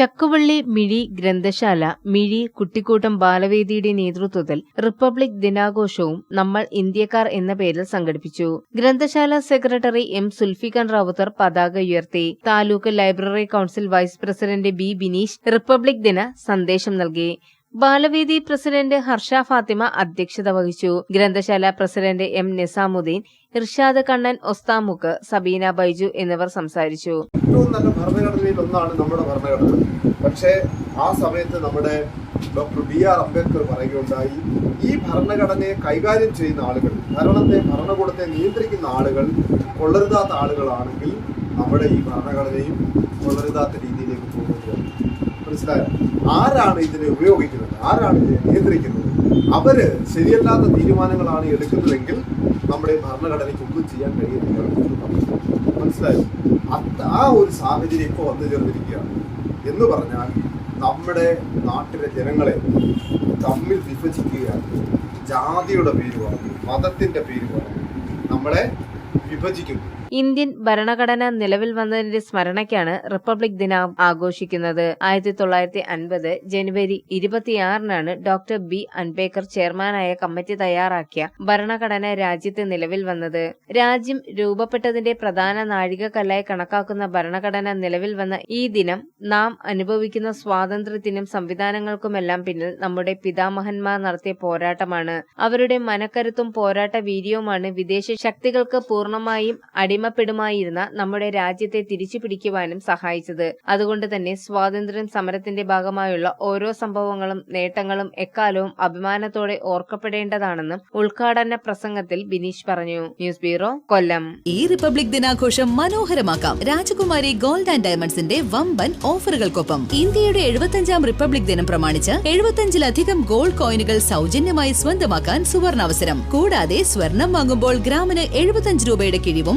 ചക്കുവള്ളി മിഴി ഗ്രന്ഥശാല മിഴി കുട്ടിക്കൂട്ടം ബാലവേദിയുടെ നേതൃത്വത്തിൽ റിപ്പബ്ലിക് ദിനാഘോഷവും നമ്മൾ ഇന്ത്യക്കാർ എന്ന പേരിൽ സംഘടിപ്പിച്ചു. ഗ്രന്ഥശാല സെക്രട്ടറി എം സുൽഫിഖാൻ റാവുത്തർ പതാക ഉയർത്തി. Taluk library council vice president B Bineesh republic ദിന സന്ദേശം നൽകി. ബാലവേദി പ്രസിഡന്റ് ഹർഷ ഫാത്തിമ അധ്യക്ഷത വഹിച്ചു. ഗ്രന്ഥശാല പ്രസിഡന്റ് എം നിസാമുദ്ദീൻ ഇർഷാദ് കണ്ണൻ ഒസ്താമുക്ക് സബീന ബൈജു എന്നിവർ സംസാരിച്ചു. ഏറ്റവും നല്ല ഭരണഘടനയിൽ ഒന്നാണ് നമ്മുടെ ഭരണഘടന. പക്ഷേ ആ സമയത്ത് നമ്മുടെ ഡോക്ടർ ബി ആർ അംബേദ്കർ പറയുകയുണ്ടായി ഈ ഭരണഘടനയെ കൈകാര്യം ചെയ്യുന്ന ആളുകൾ ഭരണത്തെ ഭരണകൂടത്തെ നിയന്ത്രിക്കുന്ന ആളുകൾ കൊള്ളരുതാത്ത ആളുകളാണെങ്കിൽ നമ്മുടെ ഈ ഭരണഘടനയും കൊള്ളരുതാത്ത രീതിയിലേക്ക് പോകുന്നത് മനസ്സിലായോ? ആരാണ് ഇതിനെ ഉപയോഗിക്കുന്നത്? ആരാണ് ഇതിനെ നിയന്ത്രിക്കുന്നത്? അവർ ശരിയല്ലാത്ത തീരുമാനങ്ങളാണ് എടുക്കുന്നതെങ്കിൽ നമ്മുടെ ഭരണഘടനയ്ക്ക് ഒന്നും ചെയ്യാൻ കഴിയുന്നില്ല മനസ്സിലായി? ആ ഒരു സാഹചര്യം ഇപ്പോൾ വന്നു ചേർന്നിരിക്കുകയാണ്. എന്ന് പറഞ്ഞാൽ നമ്മുടെ നാട്ടിലെ ജനങ്ങളെ തമ്മിൽ വിഭജിക്കുകയാണ്. ജാതിയുടെ പേരുമാണ് പേര് പറഞ്ഞു നമ്മളെ വിഭജിക്കുന്നു. ഇന്ത്യൻ ഭരണഘടന നിലവിൽ വന്നതിന്റെ സ്മരണയ്ക്കാണ് റിപ്പബ്ലിക് ദിനം ആഘോഷിക്കുന്നത്. ആയിരത്തി തൊള്ളായിരത്തി അൻപത് ജനുവരി ഇരുപത്തിയാറിനാണ് ഡോക്ടർ ബി. അൻബേക്കർ ചെയർമാനായ കമ്മിറ്റി തയ്യാറാക്കിയ ഭരണഘടന രാജ്യത്ത് നിലവിൽ വന്നത്. രാജ്യം രൂപപ്പെട്ടതിന്റെ പ്രധാന നാഴികക്കല്ലായി കണക്കാക്കുന്ന ഭരണഘടന നിലവിൽ വന്ന ഈ ദിനം നാം അനുഭവിക്കുന്ന സ്വാതന്ത്ര്യത്തിനും സംവിധാനങ്ങൾക്കുമെല്ലാം പിന്നിൽ നമ്മുടെ പിതാമഹന്മാർ നടത്തിയ പോരാട്ടമാണ്. അവരുടെ മനക്കരുത്തും പോരാട്ട വീര്യവുമാണ് വിദേശ ശക്തികൾക്ക് പൂർണമായും അടിമപ്പെടുമായിരുന്ന നമ്മുടെ രാജ്യത്തെ തിരിച്ചു പിടിക്കുവാനും സഹായിച്ചത്. അതുകൊണ്ട് തന്നെ സ്വാതന്ത്ര്യം സമരത്തിന്റെ ഭാഗമായുള്ള ഓരോ സംഭവങ്ങളും നേട്ടങ്ങളും എക്കാലവും അഭിമാനത്തോടെ ഓർക്കപ്പെടേണ്ടതാണെന്നും ഉദ്ഘാടന പ്രസംഗത്തിൽ ബിനീഷ് പറഞ്ഞു. News bureau Kollam. ഈ റിപ്പബ്ലിക് ദിനാഘോഷം മനോഹരമാക്കാം. രാജകുമാരി ഗോൾഡ് ആൻഡ് ഡയമണ്ട്സിന്റെ വമ്പൻ ഓഫറുകൾക്കൊപ്പം ഇന്ത്യയുടെ എഴുപത്തഞ്ചാം റിപ്പബ്ലിക് ദിനം പ്രമാണിച്ച് എഴുപത്തഞ്ചിലധികം ഗോൾഡ് കോയിനുകൾ സൗജന്യമായി സ്വന്തമാക്കാൻ സുവർണാവസരം കൂടാതെ സ്വർണം വാങ്ങുമ്പോൾ ഗ്രാമിന് എഴുപത്തഞ്ച് രൂപയുടെ കിഴിവും